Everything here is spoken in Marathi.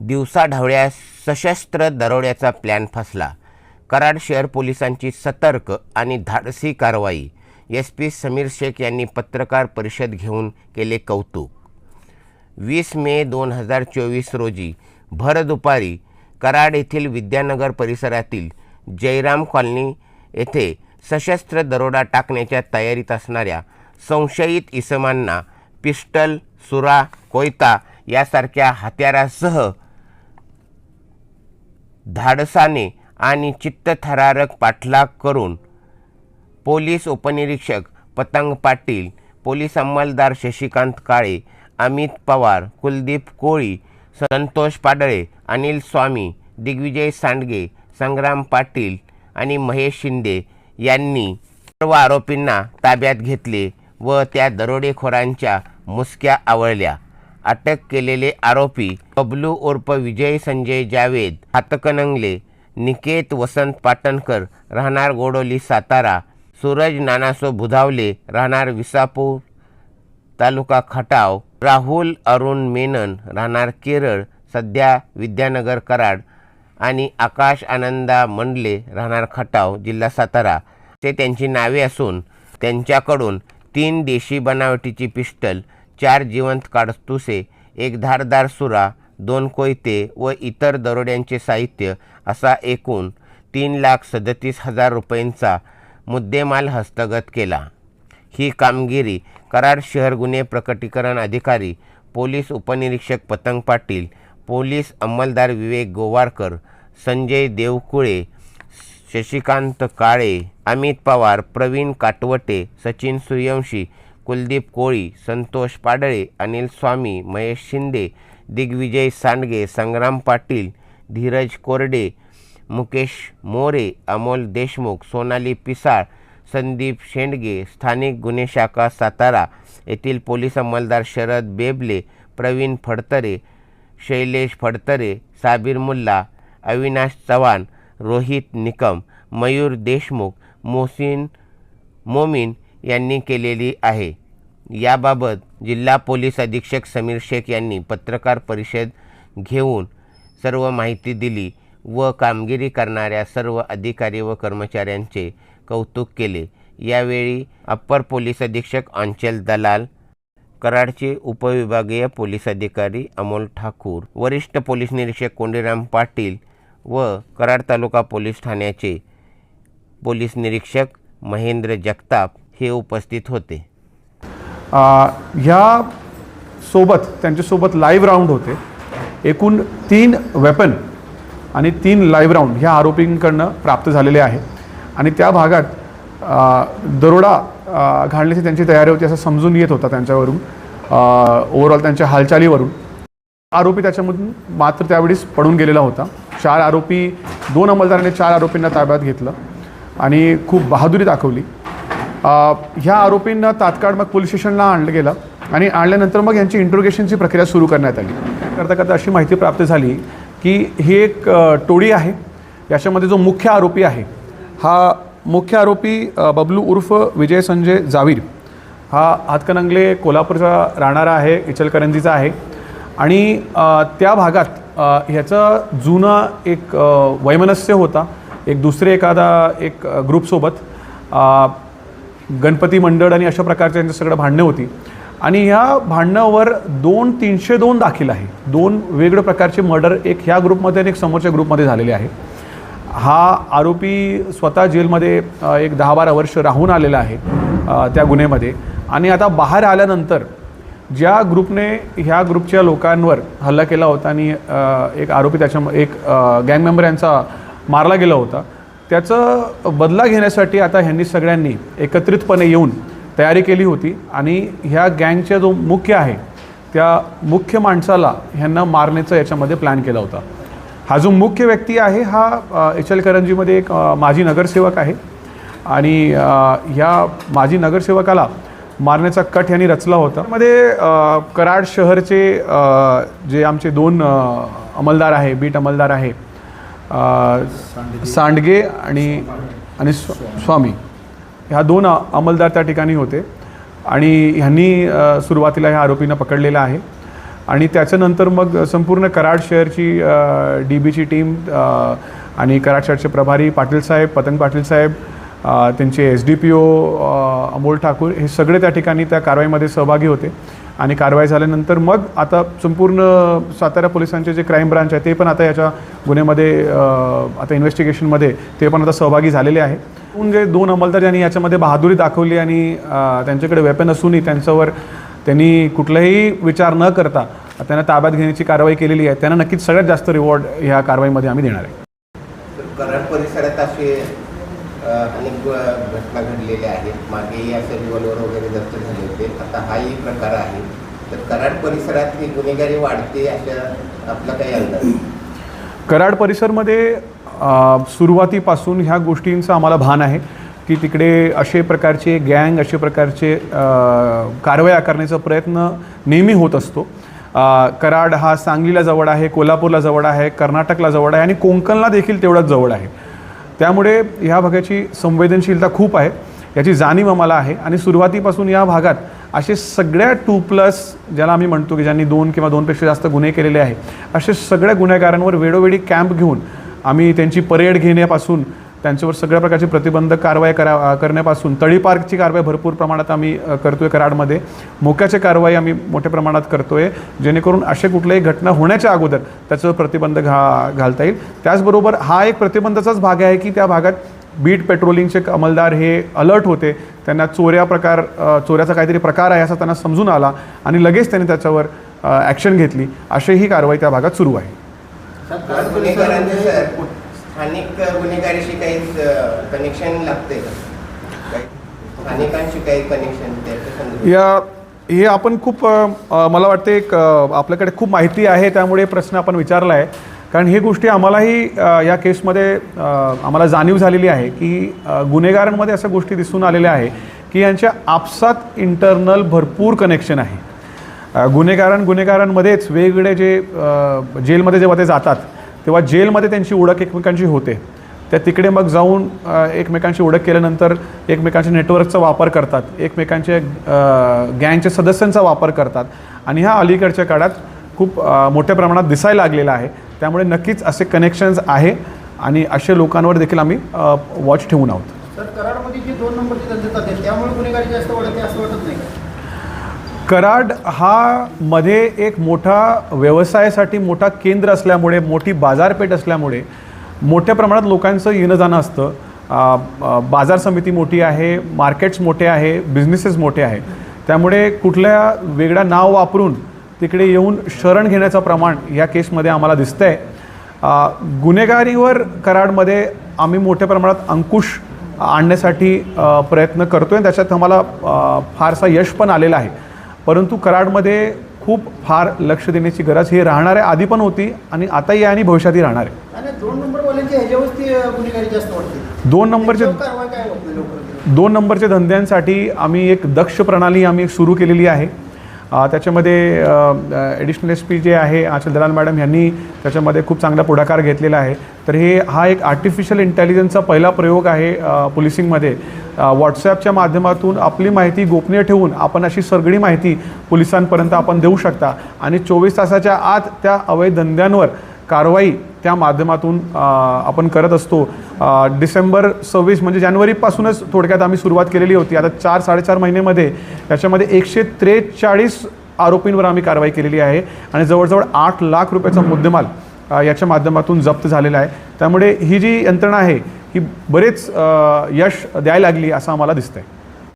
दिवसाढवळ्या सशस्त्र दरोड्याचा प्लॅन फसला. कराड शहर पोलिसांची सतर्क आणि धाडसी कारवाई. एस पी समीर शेख यांनी पत्रकार परिषद घेऊन केले कौतुक. वीस मे दोन हजार चोवीस रोजी भर दुपारी कराड येथील विद्यानगर परिसरातील जयराम कॉलनी येथे सशस्त्र दरोडा टाकण्याच्या तयारीत असणाऱ्या संशयित इसमांना पिस्टल सुरा कोयता यासारख्या हत्यारासह धाडसाने आणि चित्तथरारक पाठलाग करून पोलीस उपनिरीक्षक पतंग पाटील पोलीस अंमलदार शशिकांत काळे अमित पवार कुलदीप कोळी संतोष पाडळे अनिल स्वामी दिग्विजय सांडगे संग्राम पाटील आणि महेश शिंदे यांनी सर्व आरोपींना ताब्यात घेतले व त्या दरोडेखोरांच्या मुसक्या आवळल्या. अटक केलेले आरोपी बबलू उर्फ विजय संजय जावेद हातकणंगले निकेत वसंत पाटणकर राहणार गोडोली सातारा सूरज नानासो बुधावले राहणार विसापूर तालुका खटाव राहुल अरुण मेनन राहणार केरळ सध्या विद्यानगर कराड आणि आकाश आनंदा मंडले राहणार खटाव जिल्हा सातारा. ते त्यांची नावे असून त्यांच्याकडून तीन देशी बनावटीची पिस्टल चार जिवंत काडतुसे एक धारदार सुरा दोन कोयते व इतर दरोड्यांचे साहित्य असा एकूण तीन लाख सदतीस हजार रुपयांचा मुद्देमाल हस्तगत केला. ही कामगिरी कराड शहर गुन्हे प्रकटीकरण अधिकारी पोलीस उपनिरीक्षक पतंग पाटील पोलीस अंमलदार विवेक गोवारकर संजय देवकुळे शशिकांत काळे अमित पवार प्रवीण काटवटे सचिन सूर्यवंशी कुलदीप कोळी संतोष पाडळे अनिल स्वामी महेश शिंदे दिग्विजय सांडगे संग्राम पाटील धीरज कोरडे मुकेश मोरे अमोल देशमुख सोनाली पिसाळ संदीप शेंडगे स्थानिक गुन्हे शाखा सातारा येथील पोलीस अंमलदार शरद बेबले प्रवीण फडतरे शैलेश फडतरे साबीर मुल्ला अविनाश चव्हाण रोहित निकम मयूर देशमुख मोसिन मोमीन यांनी केलेली आहे. याबाबत जिल्हा पोलीस अधीक्षक समीर शेख यांनी पत्रकार परिषद घेऊन सर्व माहिती दिली व कामगिरी करणाऱ्या सर्व अधिकारी व कर्मचाऱ्यांचे कौतुक केले. यावेळी अप्पर पोलीस अधीक्षक अंचल दलाल कराडचे उपविभागीय पोलीस अधिकारी अमोल ठाकूर वरिष्ठ पोलीस निरीक्षक कोंडीराम पाटील व कराड तालुका पोलीस ठाण्याचे पोलीस निरीक्षक महेंद्र जगताप हे उपस्थित होते. ह्या सोबत त्यांच्यासोबत लाईव्ह राऊंड होते. एकूण तीन वेपन आणि तीन लाईव्ह राऊंड ह्या आरोपींकडनं प्राप्त झालेले आहे. आणि त्या भागात दरोडा घालण्याची त्यांची तयारी होती असं समजून येत होता त्यांच्यावरून ओव्हरऑल त्यांच्या हालचालीवरून. आरोपी त्याच्यामधून मात्र त्यावेळेस पडून गेलेला होता. चार आरोपी दोन अंमलदारांनी चार आरोपींना ताब्यात घेतलं आणि खूप बहादुरी दाखवली. ह्या आरोपींना तात्काळ मग पोलीस स्टेशनला आणलं गेलं आणि आणल्यानंतर मग यांची इंट्रोगेशनची प्रक्रिया सुरू करण्यात आली. करता करता अशी माहिती प्राप्त झाली की ही एक टोळी आहे. याच्यामध्ये जो मुख्य आरोपी आहे हा मुख्य आरोपी बबलू उर्फ विजय संजय जावीर. हा हातकणंगले कोल्हापूरचा राहणारा आहे इचलकरंजीचा आहे. आणि त्या भागात ह्याचा जुना जुनं एक वैमनस्य होता. एक दुसरे एखादा एक ग्रुपसोबत गणपती मंडळ आणि अशा प्रकारच्या यांचं सगळं भांडणं होती. आणि ह्या भांडणावर दोन तीनशे दोन दाखल आहे. दोन वेगळ्या प्रकारचे मर्डर एक ह्या ग्रुपमध्ये आणि एक समोरच्या ग्रुपमध्ये झालेले आहे. हा आरोपी स्वतः जेलमध्ये एक दहा बारा वर्ष राहून आलेला आहे त्या गुन्ह्यामध्ये. आणि आता बाहेर आल्यानंतर ज्या ग्रुपने ह्या ग्रुपच्या लोकांवर हल्ला केला होता आणि एक आरोपी त्याच्या एक गँग मेंबर यांचा मारला गेला होता त्याचं बदला घेण्यासाठी आता ह्यांनी सगळ्यांनी एकत्रितपणे येऊन तयारी केली होती आणि ह्या गँगच्या जो मुख्य आहे त्या मुख्य माणसाला ह्यांना मारण्याचा याच्यामध्ये प्लॅन केला होता. हा जो मुख्य व्यक्ती आहे हा इचलकरंजीमध्ये एक माजी नगरसेवक आहे आणि ह्या माजी नगरसेवकाला मारण्याचा कट यांनी रचला होता. मध्ये कराड शहरचे जे आमचे दोन अमलदार आहे बीट अमलदार आहे सांडगे आणि आणि स्व- स्वामी. ह्या दोन अंमलदार त्या ठिकाणी होते. आणि ह्यांनी सुरुवातीला ह्या आरोपींना पकडलेलं आहे. आणि त्याच्यानंतर मग संपूर्ण कराड शहरची डी बीची टीम आणि कराड शहरचे प्रभारी पाटील साहेब पतंग पाटील साहेब त्यांचे S D P O Amol Thakur हे सगळे त्या ठिकाणी त्या कारवाईमध्ये सहभागी होते. आणि कारवाई झाल्यानंतर मग आता संपूर्ण सातारा पोलिसांचे जे क्राईम ब्रांच आहे ते पण आता याच्या गुन्ह्यामध्ये आता इन्व्हेस्टिगेशनमध्ये ते पण आता सहभागी झालेले आहे. म्हणजे दोन अंमलदार ज्यांनी याच्यामध्ये बहादुरी दाखवली आणि त्यांच्याकडे वेपन असूनही त्यांच्यावर त्यांनी कुठलाही विचार न करता त्यांना ताब्यात घेण्याची कारवाई केलेली आहे. त्यांना नक्कीच सगळ्यात जास्त रिवॉर्ड ह्या कारवाईमध्ये आम्ही देणार आहे. अनेक घटना घडलेल्या आहेत. मागेही असे रिव्हॉल्वर वगैरे जप्त झाले होते. आता हाही प्रकार आहे. तर कराड परिसरात ही गुन्हेगारी वाढते अशा आपला काही अंदाज? कराड परिसरमध्ये सुरुवातीपासून ह्या गोष्टींचं आम्हाला भान आहे की तिकडे असे प्रकारचे गँग असे प्रकारचे अ, कारवाया करण्याचा प्रयत्न नेहमी होत असतो. कराड हा सांगलीला जवळ आहे कोल्हापूरला जवळ आहे कर्नाटकला जवळ आहे आणि कोंकणला देखील तेवढंच जवळ आहे. त्यामुळे ह्या भागाची संवेदनशीलता खूप आहे. याची जाणीव आम्हाला आहे. आणि सुरुवातीपासून या भागात असे सगळ्या टू प्लस ज्याला आम्ही म्हणतो की ज्यांनी दोन किंवा दोनपेक्षा जास्त गुन्हे केलेले आहे असे सगळ्या गुन्हेगारांवर वेळोवेळी कॅम्प घेऊन आम्ही त्यांची परेड घेण्यापासून त्यांच्यावर सगळ्या प्रकारची प्रतिबंधक कारवाई करा करण्यापासून तळीपार्कची कारवाई भरपूर प्रमाणात आम्ही करतो करतोय कराडमध्ये. मोक्याची कारवाई आम्ही मोठ्या प्रमाणात करतोय जेणेकरून असे कुठल्याही घटना होण्याच्या अगोदर त्याचं प्रतिबंध घा घालता येईल. त्याचबरोबर हा एक प्रतिबंधाचाच भाग आहे की त्या भागात बीट पेट्रोलिंगचे अंमलदार हे अलर्ट होते. त्यांना चोऱ्या प्रकार चोऱ्याचा काहीतरी प्रकार आहे असा त्यांना समजून आला आणि लगेच त्यांनी त्याच्यावर ॲक्शन घेतली. अशी ही कारवाई त्या भागात सुरू आहे. स्थानिक गुन्हेगारीशी काही कनेक्शन लागते स्थानिकांशी काही कनेक्शन या हे आपण खूप मला वाटते एक आपल्याकडे खूप माहिती आहे त्यामुळे प्रश्न आपण विचारला आहे कारण हे गोष्टी आम्हालाही या केसमध्ये आम्हाला जाणीव झालेली आहे की गुन्हेगारांमध्ये अशा गोष्टी दिसून आलेल्या आहे की यांच्या आपसात इंटरनल भरपूर कनेक्शन आहे. गुन्हेगारां गुन्हेगारांमध्येच वेगवेगळे जे जेलमध्ये जेव्हा ते जातात तेव्हा जेलमध्ये त्यांची ओळख एकमेकांची होते. त्या तिकडे मग जाऊन एकमेकांची ओळख केल्यानंतर एकमेकांच्या नेटवर्कचा वापर करतात. एकमेकांच्या गँगच्या सदस्यांचा वापर करतात. आणि ह्या अलीकडच्या काळात खूप मोठ्या प्रमाणात दिसायला लागलेला आहे. त्यामुळे नक्कीच असे कनेक्शन्स आहे आणि असे लोकांवर देखील आम्ही वॉच ठेवून आहोत. सर करारमध्ये जे दोन नंबरचे त्यामुळे गुन्हेगारी जास्त वाढते असं वाटत नाही कराड हा मध्ये एक मोठा व्यवसायासाठी मोठा केंद्र असल्यामुळे मोठी बाजारपेठ असल्यामुळे मोठ्या प्रमाणात लोकांचं येणं जाणं असतं. बाजार समिती मोठी आहे मार्केट्स मोठे आहे बिझनेसेस मोठे आहे त्यामुळे कुठल्या वेगळ्या नाव वापरून तिकडे येऊन शरण घेण्याचं प्रमाण या केसमध्ये आम्हाला दिसतं आहे गुन्हेगारीवर कराडमध्ये आम्ही मोठ्या प्रमाणात अंकुश आणण्यासाठी प्रयत्न करतो आहे त्याच्यात आम्हाला फारसा यश पण आलेलं आहे. परंतु कराडमध्ये खूप फार लक्ष देण्याची गरज ही राहणार आहे आधी पण होती आणि आताही आहे आणि भविष्यातही राहणार आहे. दोन नंबरचे दोन नंबरच्या धंद्यांसाठी आम्ही एक दक्ष प्रणाली आम्ही सुरू केलेली आहे. त्याच्यामध्ये ॲडिशनल एस पी जे आहे आचल दलाल मॅडम यांनी त्याच्यामध्ये खूप चांगला पुढाकार घेतलेला आहे. तर हे हा एक आर्टिफिशियल इंटेलिजन्सचा पहिला प्रयोग आहे पोलिसिंगमध्ये. व्हॉट्सॲपच्या माध्यमातून आपली माहिती गोपनीय ठेवून आपण अशी सगळी माहिती पोलिसांपर्यंत आपण देऊ शकता. आणि चोवीस तासाच्या आत त्या अवैध धंद्यांवर कारवाई त्या माध्यमातून आपण करत असतो. डिसेंबर सव्वीस म्हणजे जानेवारीपासूनच थोडक्यात आम्ही सुरुवात केलेली होती. आता चार साडेचार महिन्यामध्ये त्याच्यामध्ये एकशे त्रेचाळीस आरोपींवर आम्ही कारवाई केलेली आहे आणि जवळजवळ आठ लाख रुपयाचा मुद्देमाल याच्या माध्यमातून जप्त झालेला आहे. त्यामुळे ही जी यंत्रणा आहे ही बरेच यश द्यायला लागली असं आम्हाला दिसतंय.